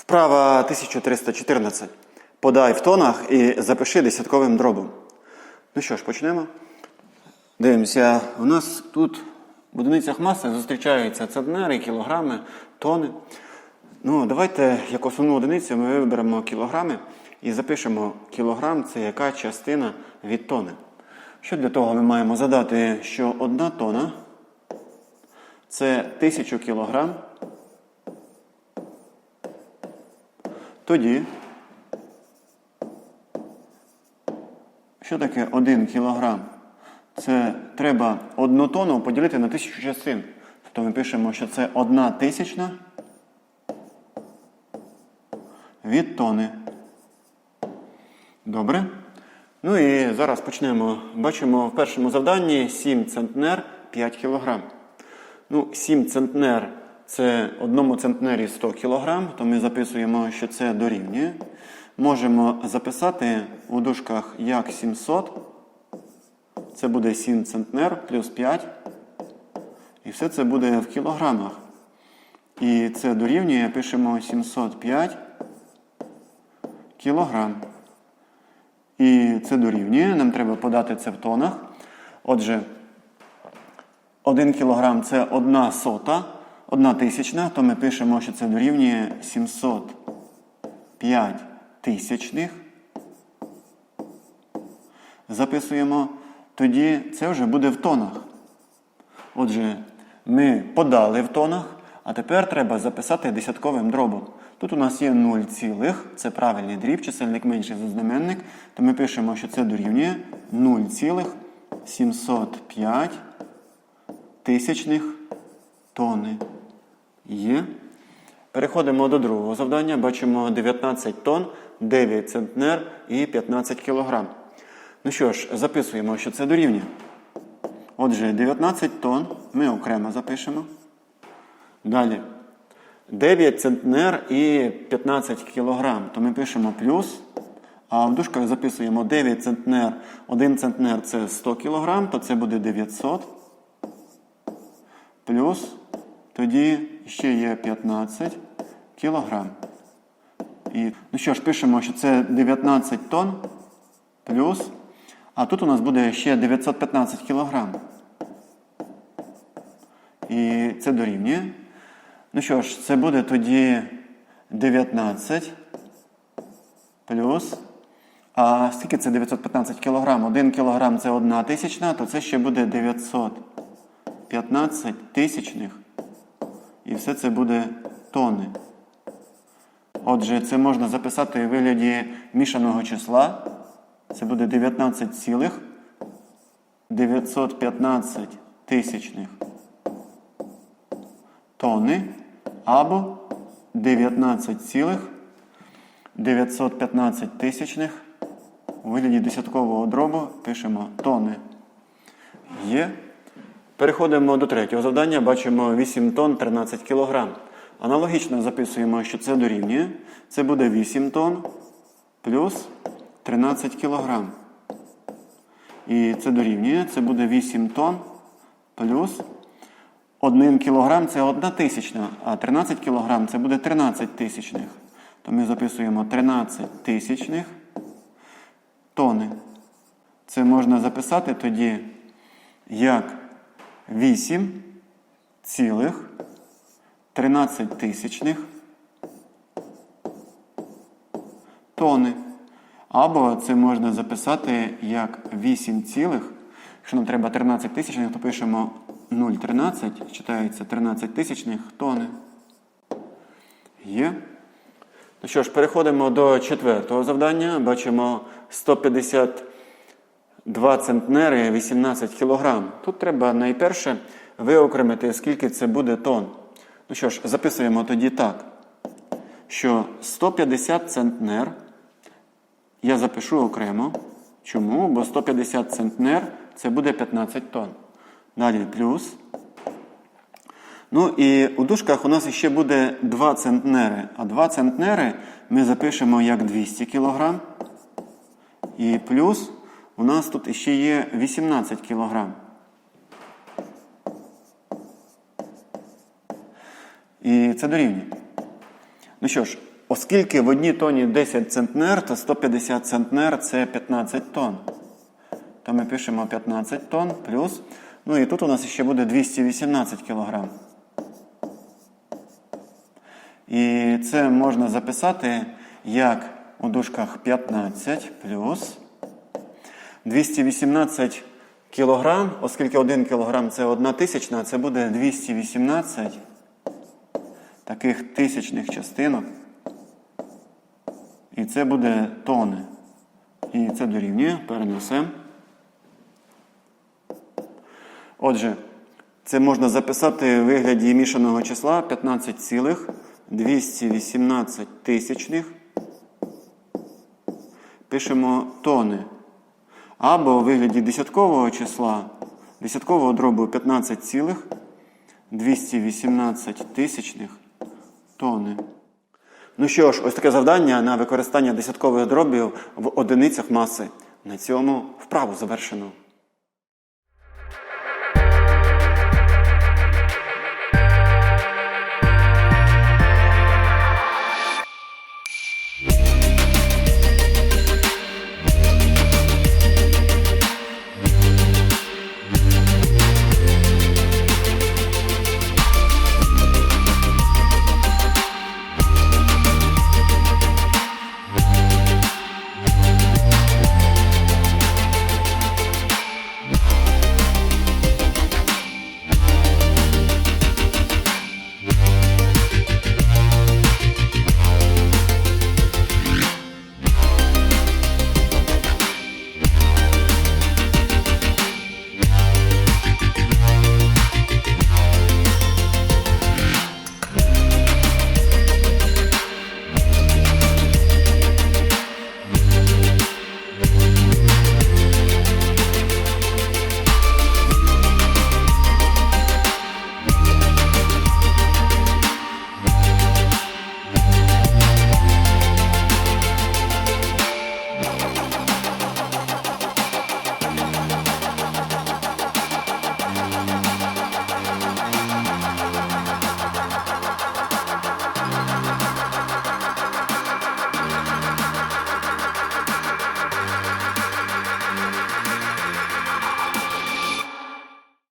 Вправа 1314. Подай в тонах і запиши десятковим дробом. Ну що ж, почнемо. Дивимося, у нас тут в одиницях маси зустрічаються центнери, кілограми, тони. Ну, давайте як основну одиницю ми виберемо кілограми і запишемо кілограм це яка частина від тони. Що для того ми маємо задати, що одна тона це 1000 кілограм. Тоді, що таке 1 кілограм? Це треба одну тонну поділити на тисячу частин. Тобто ми пишемо, що це одна тисячна від тони. Добре. Ну і зараз почнемо. Бачимо в першому завданні 7 центнер 5 кілограм. Ну, 7 центнер це одному центнері 100 кг, то ми записуємо, що це дорівнює. Можемо записати у дужках як 700. Це буде 7 центнер плюс 5. І все це буде в кілограмах. І це дорівнює, пишемо 705 кілограм. І це дорівнює. Нам треба подати це в тонах. Отже, 1 кілограм це 1 сота, 1 тисячна, то ми пишемо, що це дорівнює 705 тисячних. Записуємо. Тоді це вже буде в тонах. Отже, ми подали в тонах, а тепер треба записати десятковим дробом. Тут у нас є 0 цілих, це правильний дріб, чисельник менший за знаменник, то ми пишемо, що це дорівнює 0,705 тисячних тони. Є. Переходимо до другого завдання. Бачимо 19 тонн, 9 центнер і 15 кілограм. Ну що ж, записуємо, що це дорівнює. Отже, 19 тонн ми окремо запишемо. Далі. 9 центнер і 15 кілограм. То ми пишемо плюс. А в дужках записуємо 9 центнер. 1 центнер це 100 кілограм, то це буде 900. Плюс. Тоді ще є 15 кілограм. І, ну що ж, пишемо, що це 19 тонн плюс. А тут у нас буде ще 915 кілограм. І це дорівнює. Ну що ж, це буде тоді 19 плюс. А скільки це 915 кілограм? 1 кілограм це 1 тисячна, то це ще буде 915 тисячних. І все це буде тони. Отже, це можна записати у вигляді мішаного числа. Це буде 19 цілих 915 тисячних тони або 19 цілих 915 тисячних у вигляді десяткового дробу пишемо тони. Є. Переходимо до третього завдання. Бачимо 8 тонн 13 кілограм. Аналогічно записуємо, що це дорівнює. Це буде 8 тонн плюс 13 кілограм. І це дорівнює. Це буде 8 тонн плюс 1 кілограм це 1 тисячна, а 13 кілограм це буде 13 тисячних. То ми записуємо 13 тисячних тони. Це можна записати тоді як 8 цілих 13 тисячних тони. Або це можна записати як 8 цілих. Якщо нам треба 13 тисячних, то пишемо 0,13, читається 13 тисячних тони. Є. Ну що ж, переходимо до четвертого завдання. Бачимо 152 центнери 18 кілограм. Тут треба найперше виокремити, скільки це буде тонн. Ну що ж, записуємо тоді так, що 150 центнер я запишу окремо. Чому? Бо 150 центнер це буде 15 тонн. Далі плюс. Ну і у дужках у нас ще буде 2 центнери. А 2 центнери ми запишемо як 200 кг. І плюс у нас тут ще є 18 кг. І це дорівнює. Ну що ж, Оскільки в одній тоні 10 центнер, то 150 центнер це 15 тонн. То ми пишемо 15 тонн плюс. Ну і тут у нас ще буде 218 кілограм. І це можна записати як у дужках 15 плюс 218 кілограм, оскільки 1 кілограм це 1 тисячна, це буде 218 таких тисячних частинок. І це буде тони. І це дорівнює, перенесемо. Отже, це можна записати в вигляді мішаного числа 15,218 тисячних. Пишемо тони. Або у вигляді десяткового числа, десяткового дробу 15,218 тисячних тони. Ну що ж, ось таке завдання на використання десяткових дробів в одиницях маси. На цьому вправу завершено.